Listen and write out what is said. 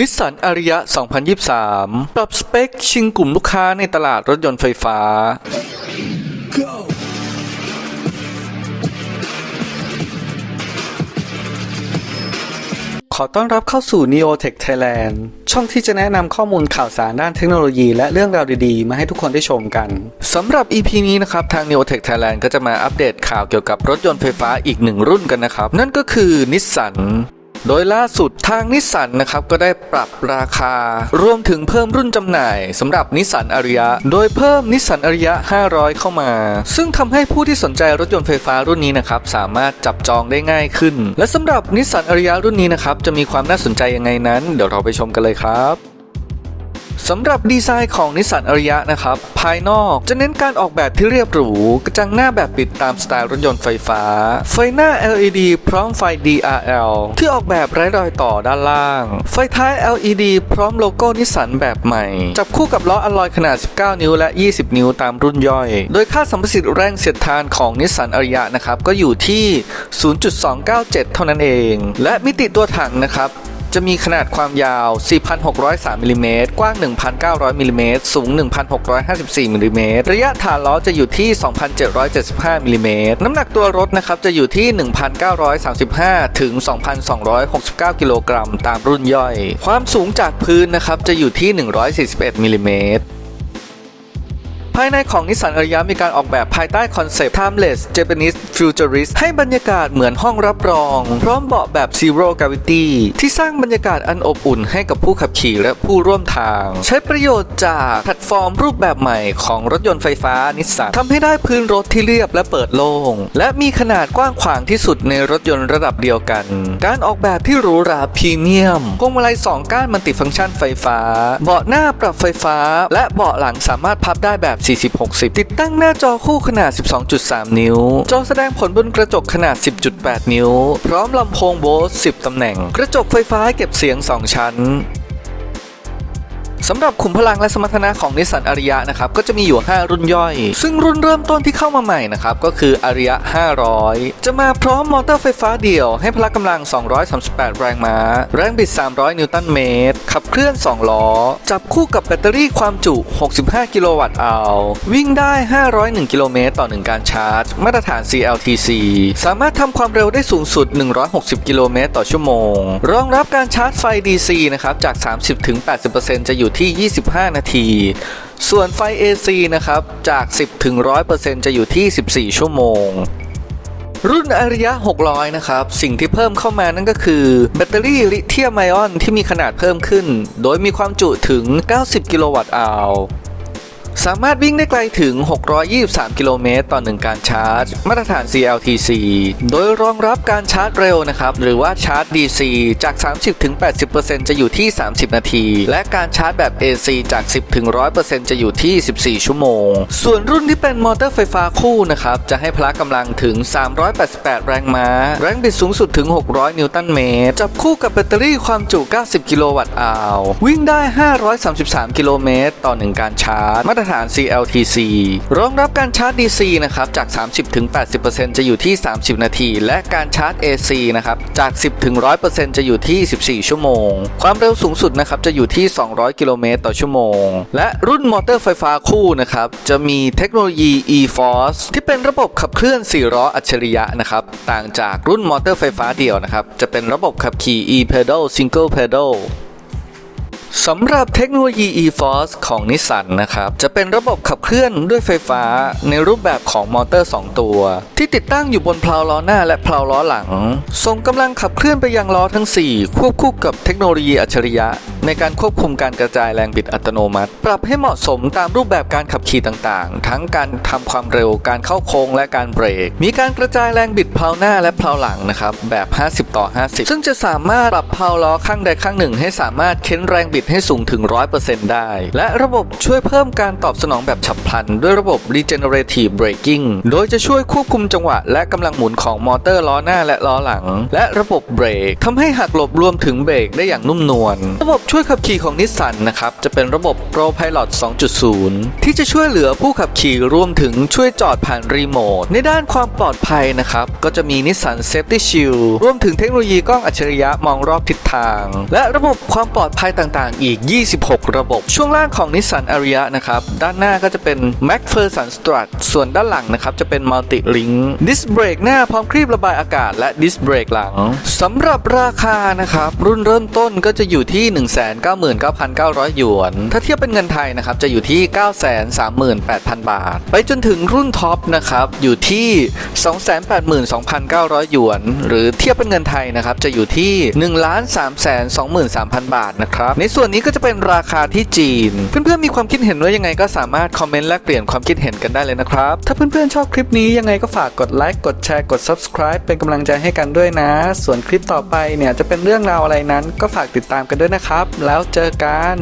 นิสสันอาริยะ 2023 ปรับสเปค ชิงกลุ่มลูกค้าในตลาดรถยนต์ไฟฟ้า ขอต้อนรับเข้าสู่ Neotech Thailand ช่องที่จะแนะนำข้อมูลข่าวสารด้านเทคโนโลยีและเรื่องราวดีๆ มาให้ทุกคนได้ชมกันสำหรับ EP นี้นะครับ ทาง Neotech Thailand ก็จะมาอัปเดตข่าวเกี่ยวกับรถยนต์ไฟฟ้าอีกหนึ่งรุ่นกันนะครับ นั่นก็คือนิสสัน โดยล่าสุดทางนิสสันนะครับก็ได้ปรับราคารวมถึงเพิ่มรุ่นจำหน่ายสำหรับนิสสันอาริยะ โดยเพิ่มนิสสันอาริยะ 500 เข้ามา ซึ่งทำให้ผู้ที่สนใจรถยนต์ไฟฟ้ารุ่นนี้นะครับสามารถจับจองได้ง่ายขึ้น และสำหรับนิสสันอาริยะรุ่นนี้นะครับจะมีความน่าสนใจยังไงนั้น เดี๋ยวเราไปชมกันเลยครับ สำหรับดีไซน์ของนิสสันอาริยะนะครับ ภายนอกจะเน้นการออกแบบที่เรียบหรู กระจังหน้าแบบปิดตามสไตล์รถยนต์ไฟฟ้า ไฟหน้า LED พร้อมไฟ DRL ที่ออกแบบไร้รอยต่อด้านล่าง ไฟท้าย LED พร้อมโลโก้นิสสันแบบใหม่ จับคู่กับล้ออลลอยขนาด 19 นิ้วและ 20 นิ้วตามรุ่นย่อย โดยค่าสัมประสิทธิ์แรงเสียดทานของนิสสันอาริยะนะครับก็อยู่ที่ 0.297 เท่านั้นเอง และมิติตัวถังนะครับ จะมีขนาดความยาว 4,603มิลลิเมตรกว้าง 1,900มิลลิเมตรสูง 1,654มิลลิเมตรระยะฐานล้อจะอยู่ที่ 2,775มิลลิเมตรน้ำหนักตัวรถนะครับจะอยู่ที่ 1,935 ถึง 2,269 กิโลกรัมตามรุ่นย่อย ความสูงจากพื้นนะครับจะอยู่ที่ 141มิลลิเมตร ภายในของนิสสันอาริยะมีการออกแบบภายใต้คอนเซปต์ Timeless Japanese Futurist ให้บรรยากาศเหมือนห้องรับรอง พร้อมเบาะแบบ Zero Gravity ที่สร้างบรรยากาศอันอบอุ่นให้กับผู้ขับขี่และผู้ร่วมทาง ใช้ประโยชน์จากแพลตฟอร์มรูปแบบใหม่ของรถยนต์ไฟฟ้านิสสันทำให้ได้พื้นรถที่เรียบและเปิดโล่งและมีขนาดกว้างขวางที่สุดในรถยนต์ระดับเดียวกัน การออกแบบที่หรูหราพรีเมียมพวงมาลัยสองก้านมัลติฟังก์ชันไฟฟ้า เบาะหน้าปรับไฟฟ้า และเบาะหลังสามารถพับได้แบบ40-60 ติดตั้งหน้าจอคู่ขนาด 12.3 นิ้ว จอแสดงผลบนกระจกขนาด 10.8 นิ้ว พร้อมลำโพงโบส10 ตำแหน่ง กระจกไฟฟ้าเก็บเสียง 2 ชั้น สำหรับขุมพลังและสมรรถนะของนิสสันอาริยะนะครับก็จะมีอยู่ 5 รุ่นย่อย ซึ่งรุ่นเริ่มต้นที่เข้ามาใหม่นะครับก็คืออาริยะ 500 จะมาพร้อมมอเตอร์ไฟฟ้าเดี่ยว ให้พละกำลัง 238 แรงม้า แรงบิด 300 นิวตันเมตร ขับเคลื่อน 2 ล้อ จับคู่กับแบตเตอรี่ความจุ 65 กิโลวัตต์อาววิ่งได้ 501 กิโลเมตรต่อ 1 การชาร์จ มาตรฐาน CLTC สามารถทำความเร็วได้สูงสุด 160 กิโลเมตรต่อชั่วโมง รองรับการชาร์จไฟ DC นะครับจาก 30-80%จะอยู่ที่ 25 นาที ส่วนไฟ AC นะครับ จาก 10ถึง100%จะอยู่ที่ 14 ชั่วโมง รุ่นอาริยะ 600 นะครับ สิ่งที่เพิ่มเข้ามานั่นก็คือแบตเตอรี่ลิเธียมไอออนที่มีขนาดเพิ่มขึ้น โดยมีความจุถึง 90 กิโลวัตต์อาว สามารถวิ่งได้ไกลถึง 623 กิโลเมตรต่อ1การชาร์จ มาตรฐาน CLTC โดยรองรับการชาร์จเร็วนะครับ หรือว่าชาร์จ DC จาก 30-80%จะอยู่ที่ 30 นาที และการชาร์จแบบ AC จาก 10-100%จะอยู่ที่ 14 ชั่วโมง ส่วนรุ่นที่เป็นมอเตอร์ไฟฟ้าคู่นะครับ จะให้พละกำลังถึง 388 แรงม้า แรงบิดสูงสุดถึง 600 นิวตันเมตร จับคู่กับแบตเตอรี่ความจุ 90 กิโลวัตต์อาววิ่งได้ 533 กิโลเมตรต่อ1การชาร์จมาตรฐาน CLTC รองรับการชาร์จ DC นะครับจาก 30-80%จะอยู่ที่ 30 นาที และการชาร์จ AC นะครับจาก 10-100%จะอยู่ที่ 14 ชั่วโมง ความเร็วสูงสุดนะครับจะอยู่ที่ 200 กิโลเมตรต่อชั่วโมง และรุ่นมอเตอร์ไฟฟ้าคู่นะครับจะมีเทคโนโลยี e-force ที่เป็นระบบขับเคลื่อน4ล้ออัจฉริยะนะครับต่างจากรุ่นมอเตอร์ไฟฟ้าเดี่ยวนะครับจะเป็นระบบขับขี่ e-pedal single pedal สำหรับเทคโนโลยี e-force ของนิสสันนะครับ จะเป็นระบบขับเคลื่อนด้วยไฟฟ้าในรูปแบบของมอเตอร์ 2 ตัว ที่ติดตั้งอยู่บนเพลาล้อหน้าและเพลาล้อหลัง ส่งกำลังขับเคลื่อนไปยังล้อทั้ง 4 ควบคู่กับเทคโนโลยีอัจฉริยะ ในการควบคุมการกระจายแรงบิดอัตโนมัติ ปรับให้เหมาะสมตามรูปแบบการขับขี่ต่างๆ ทั้งการทำความเร็วการเข้าโค้งและการเบรก มีการกระจายแรงบิดเพลาหน้าและเพลาหลังนะครับแบบ 50 ต่อ 50 ซึ่งจะสามารถปรับเพลาล้อข้างใดข้างหนึ่ง ให้สามารถเค้นแรงบิดตให้สูงถึง 100%ได้ และระบบช่วยเพิ่มการตอบสนองแบบฉับพลัน ด้วยระบบ regenerative braking โดยจะช่วยควบคุมจังหวะ และกำลังหมุนของมอเตอร์ล้อหน้าและล้อหลัง และระบบเบรกทำให้หักหลบรวมถึงเบรกได้อย่างนุ่มนวลระบบช่วยขับขี่ของนิสสันนะครับจะเป็นระบบ Pro Pilot 2.0 ที่จะช่วยเหลือผู้ขับขี่รวมถึงช่วยจอดผ่านรีโมทในด้านความปลอดภัยนะครับก็จะมีนิสสัน Safety Shield รวมถึงเทคโนโลยีกล้องอัจฉริยะมองรอบทิศทาง และระบบความปลอดภัยต่างอีก 26 ระบบ ช่วงล่างของนิสสันอาริยะนะครับ ด้านหน้าก็จะเป็น MacPherson Strut ส่วนด้านหลังนะครับ จะเป็น Multi Link ดิสเบรกหน้าพร้อมครีบระบายอากาศและดิสเบรกหลังสำหรับราคานะครับ รุ่นเริ่มต้นก็จะอยู่ที่ 199,900 หยวน ถ้าเทียบเป็นเงินไทยนะครับ จะอยู่ที่ 938,000 บาท ไปจนถึงรุ่นท็อปนะครับอยู่ที่ 282,900 หยวน หรือเทียบเป็นเงินไทยนะครับจะอยู่ที่ 1,323,000 บาทนะครับในส่วนนนี้ก็จะเป็นราคาที่จีน เพื่อนๆมีความคิดเห็นว่ายังไงก็สามารถคอมเมนต์แลกเปลี่ยนความคิดเห็นกันได้เลยนะครับ ถ้าเพื่อนๆชอบคลิปนี้ยังไงก็ฝากกดไลค์กดแชร์กด subscribe เป็นกำลังใจให้กันด้วยนะ ส่วนคลิปต่อไปเนี่ยจะเป็นเรื่องราวอะไรนั้น ก็ฝากติดตามกันด้วยนะครับ แล้วเจอกัน